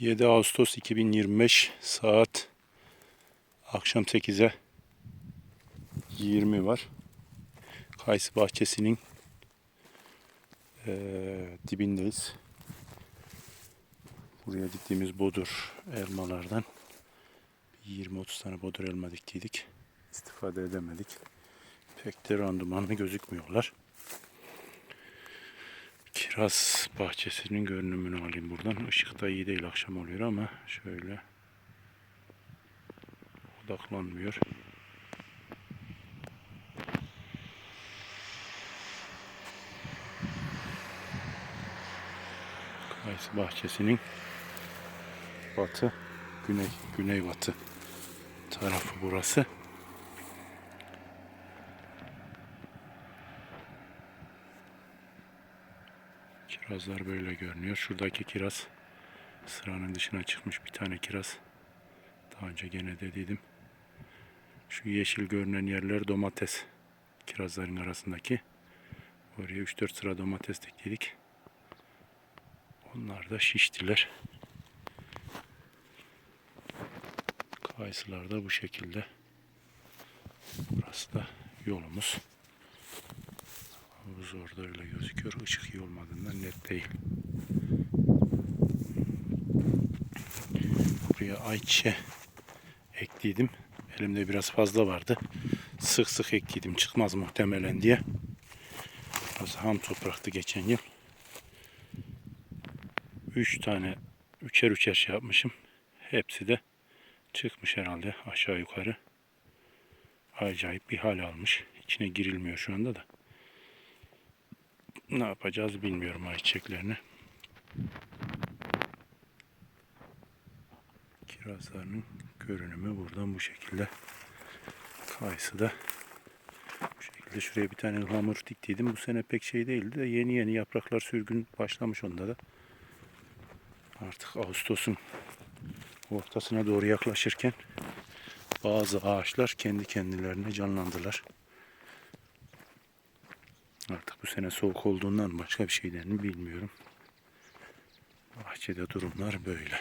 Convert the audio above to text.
7 Ağustos 2025 saat akşam 8'e 20 var. Kayısı bahçesinin eee, dibindeyiz. Buraya diktiğimiz bodur elmalardan 20-30 tane bodur elma diktiydik. İstifade edemedik. Pek de randımanlı gözükmüyorlar. Kiraz bahçesinin görünümünü alayım buradan. Işık da iyi değil akşam oluyor ama şöyle odaklanmıyor. Kayısı bahçesinin batı, güney, güneybatı tarafı burası. Kirazlar böyle görünüyor. Şuradaki kiraz sıranın dışına çıkmış bir tane kiraz. Daha önce gene dediydim. Şu yeşil görünen yerler domates. Kirazların arasındaki. Oraya 3-4 sıra domates diktik. Onlar da şiştiler. Kayısılar da bu şekilde. Burası da yolumuz. Havuz orada öyle gözüküyor. Işık iyi olmadığından net değil. Buraya ayçiçeği ekliydim. Elimde biraz fazla vardı. Sık sık ekliydim. Çıkmaz muhtemelen diye. Biraz ham topraktı geçen yıl. Üç tane üçer üçer şey yapmışım. Hepsi de çıkmış herhalde aşağı yukarı. Acayip bir hal almış. İçine girilmiyor şu anda da. Ne yapacağız bilmiyorum ayçiçeklerini. Kirazlarının görünümü buradan bu şekilde. Kayısı da bu şekilde. Şuraya bir tane ıhlamur diktiydim. Bu sene pek şey değildi de yeni yeni yapraklar sürgün başlamış onda da. Artık Ağustos'un ortasına doğru yaklaşırken bazı ağaçlar kendi kendilerine canlandılar. Artık bu sene soğuk olduğundan başka bir şeylerini bilmiyorum. Bahçede durumlar böyle.